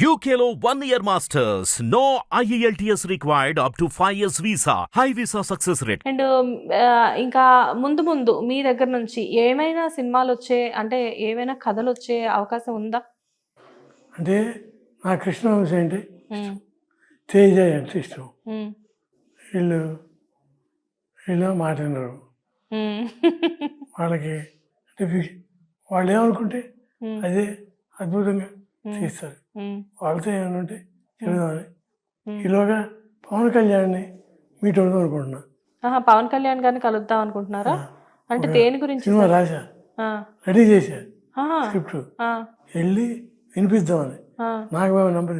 One year masters. No E IELTS required up to 5 years visa. High visa success rate. And ఇంకా ముందు ముందు మీ దగ్గర నుంచి ఏమైనా సినిమాలు వచ్చే అంటే ఏమైనా కథలు వచ్చే అవకాశం ఉందా? అంటే నా కృష్ణవంశం అంటే తేజ అంటే ఇష్టం. వీళ్ళు వీళ్ళు మాట వినరు. వాళ్ళకి అంటే ఫిక్- వాళ్ళు ఏమనుకుంటే అదే అద్భుతంగా తీస్తారు వాళ్ళతో ఏమైనా ఉంటే చెబుదామని. ఈలోగా పవన్ కళ్యాణ్ని మీట్ అవుదాం అనుకుంటున్నా. పవన్ కళ్యాణ్ గారిని కలుద్దాం అనుకుంటున్నారా? అంటే దేని గురించి సినిమా? రాశా. రెడీ చేశా. స్క్రిప్ట్. వెళ్ళి వినిపిద్దామని. ఆ, నాగబాబు నంబర్.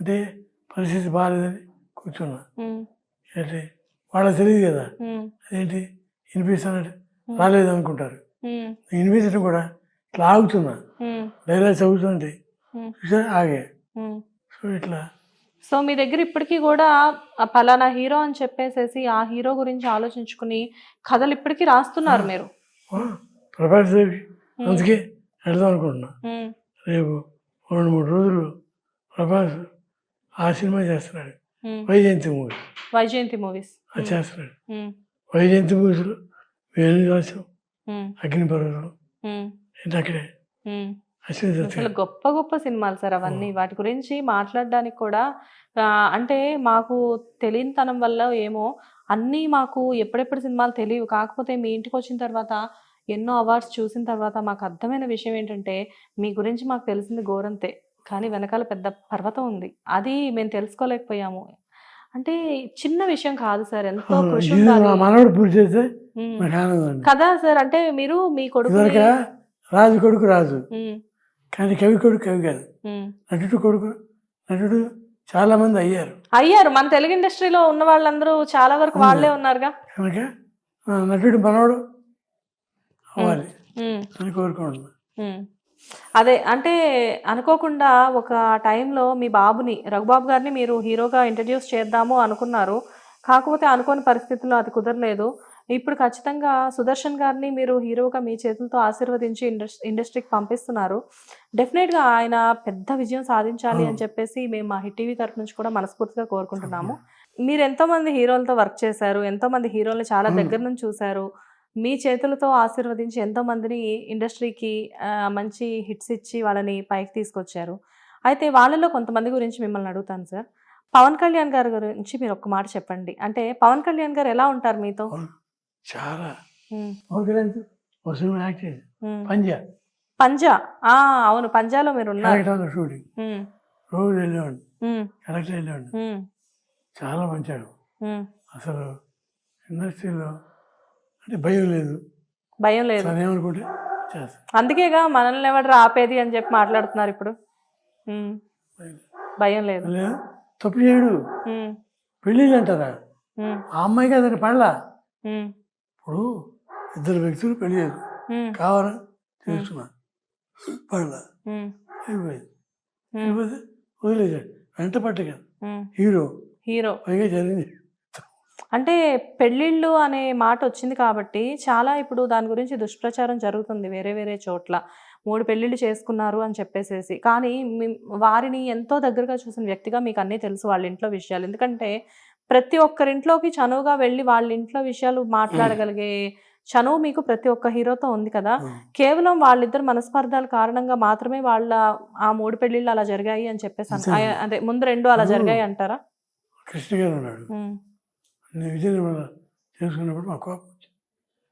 అంటే పరిస్థితి బాగాలేదని కూర్చున్నా. అంటే వాళ్ళకి తెలియదు కదా. అదేంటి? వినిపిస్తానంటే రాలేదు అనుకుంటారు వినిపించడం కూడా ఇట్లా ఆగుతున్నా. డైలాగ్ చదువుతుంటే ఆగే. సో ఇట్లా. సో మీ దగ్గర ఇప్పటికీ కూడా ఆ పలానా హీరో అని చెప్పేసేసి ఆ హీరో గురించి ఆలోచించుకుని కథలు ఇప్పటికీ రాస్తున్నారు మీరు. ప్రభాస్ అందుకే వెళ్దాం అనుకుంటున్నా. రేపు రెండు మూడు రోజులు ప్రభాస్ ఆ సినిమా చేస్తున్నాడు. వైజయంతి మూవీ. వైజయంతి మూవీస్. అది చేస్తున్నాడు. వైజయంతి మూవీస్లో వేణు దాసం అగ్ని పర్వతం అసలు గొప్ప గొప్ప సినిమాలు సార్ అవన్నీ. వాటి గురించి మాట్లాడడానికి కూడా అంటే మాకు తెలియనితనం వల్ల ఏమో అన్నీ మాకు ఎప్పుడెప్పుడు సినిమాలు తెలియవు. కాకపోతే మీ ఇంటికి వచ్చిన తర్వాత ఎన్నో అవార్డ్స్ చూసిన తర్వాత మాకు అర్థమైన విషయం ఏంటంటే మీ గురించి మాకు తెలిసింది గోరంతే. కానీ వెనకాల పెద్ద పర్వతం ఉంది. అది మేము తెలుసుకోలేకపోయాము. అంటే చిన్న విషయం కాదు సార్. ఎంతో కృషి కదా సార్ అంటే మీరు మీ కొడుకు రాజు కొడుకు రాజు. కానీ కవి కొడుకు కవి కాదు. నటుడు కొడుకు నటుడు చాలా మంది అయ్యారు. అయ్యారు. మన తెలుగు ఇండస్ట్రీలో ఉన్న వాళ్ళందరూ చాలా వరకు వాళ్ళే ఉన్నారుగా? కనుక నటుడు మనవడు అవ్వాలి అని కోరుకుంటున్నా. ఉమ్. అదే అంటే అనుకోకుండా ఒక టైంలో మీ బాబుని రఘుబాబు గారిని మీరు హీరోగా ఇంట్రడ్యూస్ చేద్దాము అనుకున్నారు. కాకపోతే అనుకోని పరిస్థితుల్లో అది కుదరలేదు. ఇప్పుడు ఖచ్చితంగా సుదర్శన్ గారిని మీరు హీరోగా మీ చేతులతో ఆశీర్వదించి ఇండస్ ఇండస్ట్రీకి పంపిస్తున్నారు. డెఫినెట్గా ఆయన పెద్ద విజయం సాధించాలి అని చెప్పేసి మేము మా హిట్ టీవీ తరఫు నుంచి కూడా మనస్ఫూర్తిగా కోరుకుంటున్నాము. మీరు ఎంతో మంది హీరోలతో వర్క్ చేశారు ఎంతో మంది హీరోల్ని చాలా. దగ్గర నుంచి చూశారు. మీ చేతులతో ఆశీర్వదించి ఎంతో మందిని ఇండస్ట్రీకి మంచి హిట్స్ ఇచ్చి వాళ్ళని పైకి తీసుకొచ్చారు. అయితే వాళ్ళలో కొంతమంది గురించి మిమ్మల్ని అడుగుతాను సార్. పవన్ కళ్యాణ్ గారి గురించి మీరు ఒక్క మాట చెప్పండి. అంటే పవన్ కళ్యాణ్ గారు ఎలా ఉంటారు మీతో. చాలా. ఓకే ఒక సినిమా యాక్ట్ చేసి. పంజా. పంజా? అవును పంజాలో మీరు ఉన్నారు షూటింగ్. రోజు వెళ్ళేవాడిని. ఉమ్, కలెక్టర్ వెళ్ళేవాడిని. ఉమ్, చాలా మంచాడు. అసలు ఇండస్ట్రీలో అంటే భయం లేదు. భయం లేదు. చేస్తా అందుకేగా మనల్ని ఎవడు ఆపేది అని చెప్పి మాట్లాడుతున్నారు ఇప్పుడు. భయం లేదు. తప్పు చేయడు. పెళ్ళిళ్ళు అంటారా? ఆ అమ్మాయికి అతని పడలా? ఇప్పుడు ఇద్దరు వ్యక్తులు పెళ్ళి కావాలా? తెలుసుకున్నా పడలా అయిపోయింది. అయిపోతే వెంట పట్టగా ఉమ్. హీరో. హీరో. పైగా జరిగింది. అంటే పెళ్ళిళ్ళు అనే మాట వచ్చింది కాబట్టి చాలా ఇప్పుడు దాని గురించి దుష్ప్రచారం జరుగుతుంది వేరే వేరే చోట్ల. మూడు పెళ్ళిళ్ళు చేసుకున్నారు అని చెప్పేసేసి. కానీ వారిని ఎంతో దగ్గరగా చూసిన వ్యక్తిగా మీకు అన్నీ తెలుసు వాళ్ళ ఇంట్లో విషయాలు. ఎందుకంటే ప్రతి ఒక్కరింట్లోకి చనువుగా వెళ్ళి వాళ్ళ ఇంట్లో విషయాలు మాట్లాడగలిగే చనువు మీకు ప్రతి ఒక్క హీరోతో ఉంది కదా. కేవలం వాళ్ళిద్దరు మనస్పర్ధాల కారణంగా మాత్రమే వాళ్ళ ఆ మూడు పెళ్ళిళ్ళు అలా జరిగాయి అని చెప్పేసి అదే ముందు రెండు అలా జరిగాయి అంటారా? కృష్ణ గారు ఉన్నాడు ఉమ్, నేను విజయనిర్మల చేసుకున్నప్పుడు మా కోపం వచ్చింది.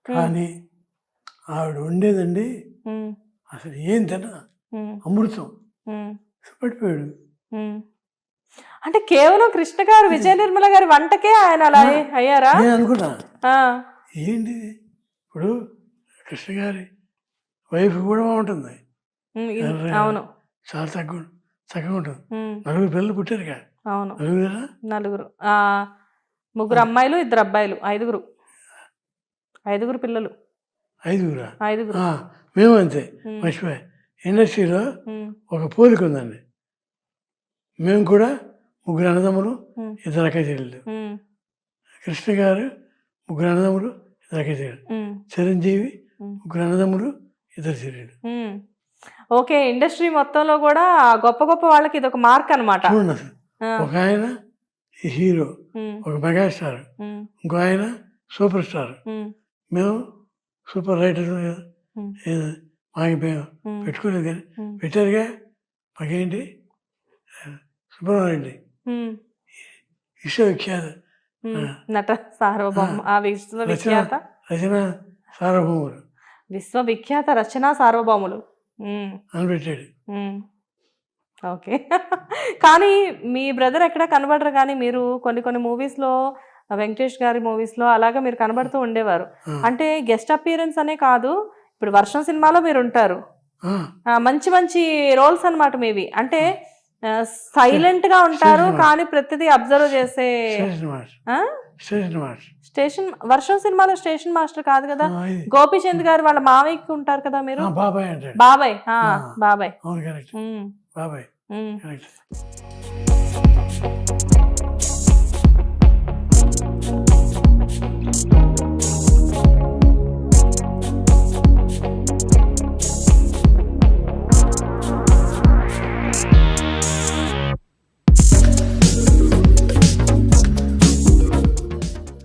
కానీ ఆవిడ ఉండేదండి. అసలు ఏం తిన ఉమ్, అమృతం. పడిపోయాడు. అంటే కేవలం కృష్ణ గారు విజయ నిర్మల గారి వంటకే ఆయన అలా అయ్యి- అయ్యారా? నేను అనుకున్నా. ఏంటి? ఇప్పుడు కృష్ణ గారి వైఫ్ కూడా బాగుంటుంది. అవును. చాలా తక్కువ చక్కగా ఉంటుంది. నలుగురు పిల్లలు పుట్టారు కదా అవును. నలుగురా? ముగ్గురు అమ్మాయిలు ఇద్దరు అబ్బాయిలు ఐదుగురు. ఐదుగురు పిల్లలు. ఐదుగురా? ఐదుగురు. మేము అంతే మర్చిపోయా ఇండస్ట్రీలో ఒక పోలిక ఉందండి. మేము కూడా ముగ్గురు అన్నదమ్ములు ఇద్దరు అక్క కృష్ణ గారు ముగ్గురు అన్నదమ్ములు ఇద్దరు అక్క చిరంజీవి. ముగ్గురు అన్నదమ్ములు ఇద్దరు చెల్లెలు ఉమ్. ఓకే ఇండస్ట్రీ మొత్తంలో కూడా గొప్ప గొప్ప వాళ్ళకి ఇది ఒక మార్క్ అనమాట ఒక ఆయన హీరో ఒక మెగాస్టార్ ఇంకో ఆయన సూపర్ స్టార్. మేము. సూపర్ రైటర్ మాకు మేము. పెట్టుకోలేదు కానీ పెట్టారుగా. మాకేంటి? సుబ్రహ్మణ్యండి విశ్వవిఖ్యాత నట సార్వభౌమ ఆ విశ్వవిఖ్యాత రచన సార్వభౌముడు విశ్వవిఖ్యాత రచనా సార్వభౌములు అని పెట్టాడు. ఓకే కానీ మీ బ్రదర్ ఎక్కడ కనబడరు కానీ మీరు కొన్ని కొన్ని మూవీస్లో వెంకటేష్ గారి మూవీస్లో అలాగా మీరు కనబడుతూ ఉండేవారు అంటే గెస్ట్ అపియరెన్స్ అనే కాదు ఇప్పుడు వర్షం సినిమాలో మీరు ఉంటారు. ఆ, మంచి మంచి రోల్స్ అన్నమాట మీవి. అంటే సైలెంట్గా ఉంటారు కానీ ప్రతిదీ అబ్జర్వ్ చేసే స్టేషన్ వర్షం సినిమాలో స్టేషన్ మాస్టర్ కాదు కదా? గోపీచంద్ గారు వాళ్ళ మావయ్యకి ఉంటారు కదా మీరు? బాబాయ్ బాబాయ్ బాబాయ్. బాబాయ్.